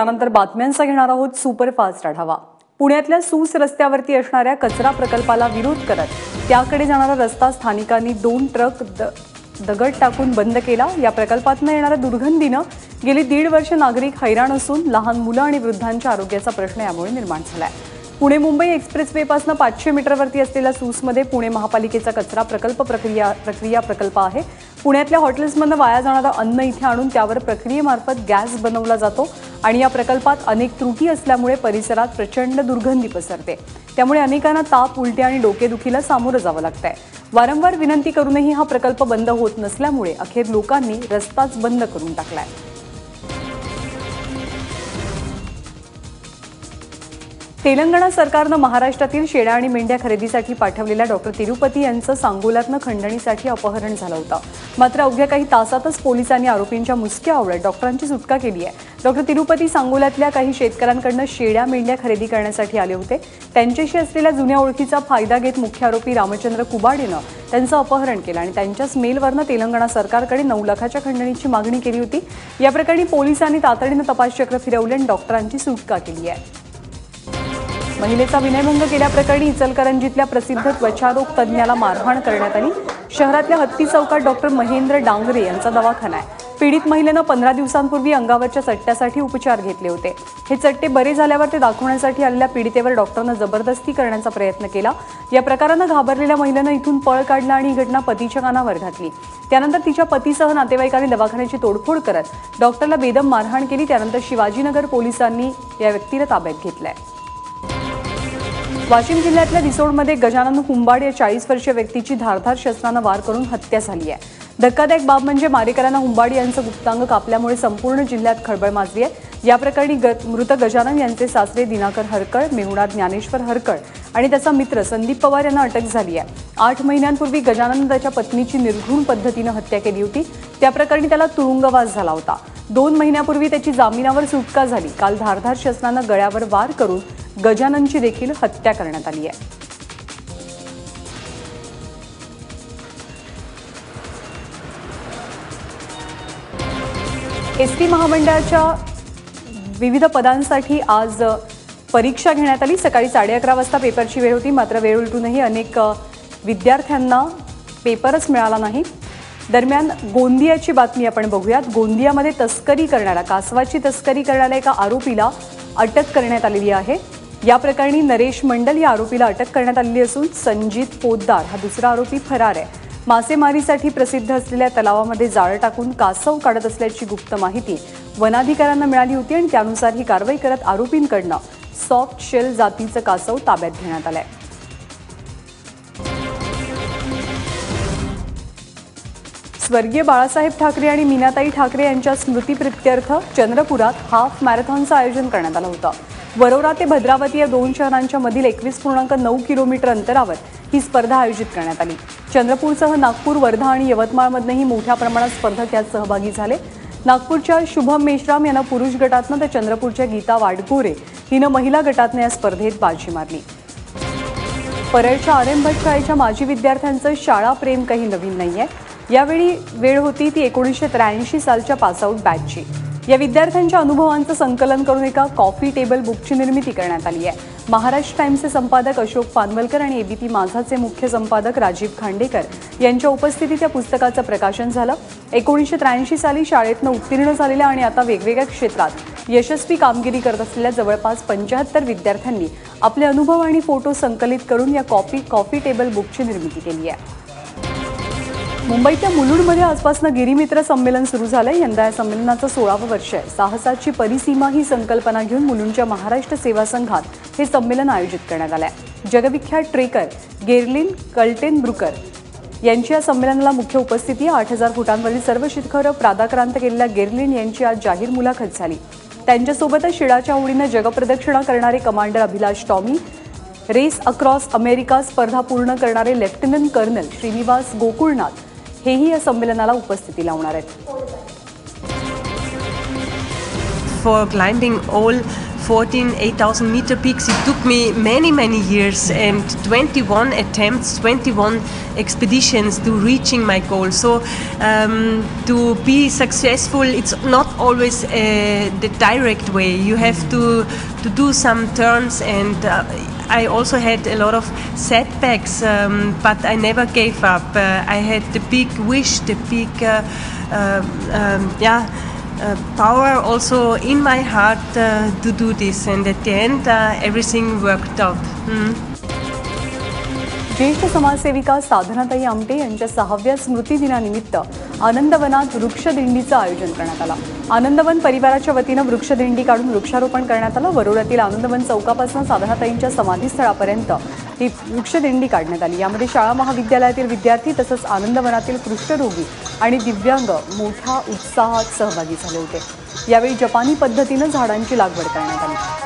त्यानंतर बातम्यांचा घेणार आहोत सुपरफास्ट आढावा. पुण्यातल्या सूस रस्त्यावरती असणाऱ्या कचरा प्रकल्पाला विरोध करत त्याकडे जाणारा रस्ता स्थानिकांनी दोन ट्रक द दगड टाकून बंद केला. या प्रकल्पातनं येणाऱ्या दुर्गंधीनं गेली दीड वर्ष नागरिक हैराण असून लहान मुलं आणि वृद्धांच्या आरोग्याचा प्रश्न यामुळे निर्माण झालाय. पुणे मुंबई एक्सप्रेसवेपासून पाचशे मीटरवरती असलेल्या सूसमध्ये पुणे महापालिकेचा कचरा प्रकल्प प्रक्रिया प्रक्रिया प्रकल्प आहे. पुण्यातल्या हॉटेल्समधनं वाया जाणारं अन्न इथे आणून त्यावर प्रक्रियेमार्फत गॅस बनवला जातो आणि या प्रकल्पात अनेक त्रुटी असल्यामुळे परिसरात प्रचंड दुर्गंधी पसरते. त्यामुळे अनेकांना ताप उलटे आणि डोकेदुखीला सामोरं जावं लागतंय. वारंवार विनंती करूनही हा प्रकल्प बंद होत नसल्यामुळे अखेर लोकांनी रस्ताच बंद करून टाकलाय. तेलंगणा सरकारनं महाराष्ट्रातील शेळ्या आणि मेंढ्या खरेदीसाठी पाठवलेल्या डॉक्टर तिरुपती यांचं सांगोलातनं खंडणीसाठी अपहरण झालं होतं. मात्र अवघ्या काही तासातच पोलिसांनी आरोपींच्या मुसक्या आवळत डॉक्टरांची सुटका केली आहे. डॉक्टर तिरुपती सांगोल्यातल्या काही शेतकऱ्यांकडनं शेळ्या मेंढ्या खरेदी करण्यासाठी आले होते. त्यांच्याशी असलेल्या जुन्या ओळखीचा फायदा घेत मुख्य आरोपी रामचंद्र कुबाडेनं त्यांचं अपहरण केलं आणि त्यांच्याच मेलवरनं तेलंगणा सरकारकडे नऊ लाखाच्या खंडणीची मागणी केली होती. या प्रकरणी पोलिसांनी तातडीनं तपासचक्र फिरवले आणि डॉक्टरांची सुटका केली आहे. महिलेचा विनयभंग केल्याप्रकरणी इचलकरंजीतल्या प्रसिद्ध त्वचारोग तज्ज्ञाला मारहाण करण्यात आली. शहरातल्या हत्ती चौकात डॉक्टर महेंद्र डांगरे यांचा दवाखाना आहे. पीडित महिलेनं पंधरा दिवसांपूर्वी अंगावरच्या चट्ट्यासाठी उपचार घेतले होते. हे चट्टे बरे झाल्यावर ते दाखवण्यासाठी आलेल्या पीडितेवर डॉक्टरनं जबरदस्ती करण्याचा प्रयत्न केला. या प्रकारानं घाबरलेल्या महिलेनं इथून पळ काढला आणि ही घटना पतीच्या कानावर घातली. त्यानंतर तिच्या पतीसह नातेवाईकांनी दवाखान्याची तोडफोड करत डॉक्टरला बेदम मारहाण केली. त्यानंतर शिवाजीनगर पोलिसांनी या व्यक्तीला ताब्यात घेतलंय. वाशिम जिल्ह्यातल्या रिसोडमध्ये गजानन हुंबाड या चाळीस वर्षीय व्यक्तीची धारधार शस्त्रानं वार करून हत्या झाली आहे. धक्कादायक बाब म्हणजे मारेकरांना हुंबाड यांचं गुप्तांग कापल्यामुळे संपूर्ण जिल्ह्यात खळबळ माजली आहे. या प्रकरणी ग मृत गजानन यांचे सासरे दिनाकर हरकळ मेहुणा ज्ञानेश्वर हरकळ आणि त्याचा मित्र संदीप पवार यांना अटक झाली आहे. आठ महिन्यांपूर्वी गजानन त्याच्या पत्नीची निर्घृण पद्धतीनं हत्या केली होती. त्या प्रकरणी त्याला तुरुंगवास झाला होता. दोन महिन्यापूर्वी त्याची जामिनावर सुटका झाली. काल धारधार शस्त्रानं गळ्यावर वार करून गजाननची देखील हत्या करण्यात आली आहे. एस टी महामंडळाच्या विविध पदांसाठी आज परीक्षा घेण्यात आली. सकाळी साडे अकरा वाजता पेपरची वेळ होती मात्र वेळ उलटूनही अनेक विद्यार्थ्यांना पेपरच मिळाला नाही. दरम्यान गोंदियाची बातमी आपण बघूयात. गोंदियामध्ये तस्करी करणाऱ्या कासवाची तस्करी करणाऱ्या एका आरोपीला अटक करण्यात आलेली आहे. या प्रकरणी नरेश मंडल या आरोपीला अटक करण्यात आलेली असून संजित पोद्दार हा दुसरा आरोपी फरार आहे. मासेमारीसाठी प्रसिद्ध असलेल्या तलावामध्ये जाळं टाकून कासव काढत असल्याची गुप्त माहिती वनाधिकाऱ्यांना मिळाली होती आणि त्यानुसार ही कारवाई करत आरोपींकडनं सॉफ्ट शेल जातीचं कासव ताब्यात घेण्यात आलंय. स्वर्गीय बाळासाहेब ठाकरे आणि मीनाताई ठाकरे यांच्या स्मृतीप्रित्यर्थ चंद्रपुरात हाफ मॅरेथॉनचं आयोजन करण्यात आलं होतं. वरोरा ते भद्रावती या दोन शहरांच्या मधील एकवीस पूर्णांक नऊ किलोमीटर अंतरावर ही स्पर्धा आयोजित करण्यात आली. चंद्रपूरसह नागपूर वर्धा आणि यवतमाळमधनंही मोठ्या प्रमाणात स्पर्धक यात सहभागी झाले. नागपूरच्या शुभम मेश्राम यांना पुरुष गटातनं तर चंद्रपूरच्या गीता वाडगोरे हिनं महिला गटातनं या स्पर्धेत बाजी मारली. परळच्या आर एम भट शाळेच्या माजी विद्यार्थ्यांचं शाळा प्रेम काही नवीन नाही आहे यावेळी वेळ होती ती एकोणीसशे त्र्याऐंशी सालच्या पासआउट बॅचची. या विद्यार्थ्यांच्या अनुभवांचं संकलन करून एका कॉफी टेबल बुकची निर्मिती करण्यात आली आहे. महाराष्ट्र टाइम्सचे संपादक अशोक पानवलकर आणि एबीपी माझाचे मुख्य संपादक राजीव खांडेकर यांच्या उपस्थितीत या पुस्तकाचं प्रकाशन झालं. एकोणीसशे त्र्याऐंशी साली शाळेतनं उत्तीर्ण झालेल्या आणि आता वेगवेगळ्या क्षेत्रात यशस्वी कामगिरी करत असलेल्या जवळपास पंच्याहत्तर विद्यार्थ्यांनी आपले अनुभव आणि फोटो संकलित करून या कॉफी कॉफी टेबल बुकची निर्मिती केली आहे. मुंबईच्या मुलुंडमध्ये आजपासून गिरीमित्र संमेलन सुरू झालंय. यंदा या संमेलनाचं सोळावं वर्ष आहे. साहसाची परिसीमा ही संकल्पना घेऊन मुलुंडच्या महाराष्ट्र सेवा संघात हे संमेलन आयोजित करण्यात आलं आहे जगविख्यात ट्रेकर गेरलिन कल्टेन ब्रुकर यांची या संमेलनाला मुख्य उपस्थिती आठ हजार फुटांवरील सर्व शिखरं प्रादाक्रांत केलेल्या गेरलिन यांची आज जाहीर मुलाखत झाली. त्यांच्यासोबतच शिडाच्या ओळीनं जगप्रदक्षिणा करणारे commander Abhilash Tomy race across America स्पर्धा पूर्ण करणारे लेफ्टनंट कर्नल श्रीनिवास गोकुळनाथ हेही या संमेलनाला उपस्थिती लावणार आहेत. For climbing all 14, 8,000 meter peaks. It took me many, many years and 21 attempts, 21 expeditions to reaching my goal. So um, to be successful, it's not always uh, the direct way. You have to to do some turns and. Uh, I also had a lot of setbacks, um, but I never gave up. Uh, I had the big wish, the big, uh, uh, um, yeah, Uh, power also in my heart uh, to do this. And at the end, uh, everything worked out. Mm. ज्येष्ठ समाजसेविका साधनाताई आमटे यांच्या सहाव्या स्मृतिदिनानिमित्त आनंदवनात वृक्षदिंडीचं आयोजन करण्यात आलं आनंदवन परिवाराच्या वतीनं वृक्षदिंडी काढून वृक्षारोपण करण्यात आलं वरोड्यातील आनंदवन चौकापासून साधनाताईंच्या समाधीस्थळापर्यंत ही वृक्षदिंडी काढण्यात आली. यामध्ये शाळा महाविद्यालयातील विद्यार्थी तसंच आनंदवनातील कृष्ठरोगी आणि दिव्यांग मोठ्या उत्साहात सहभागी झाले होते. यावेळी जपानी पद्धतीनं झाडांची लागवड करण्यात आली.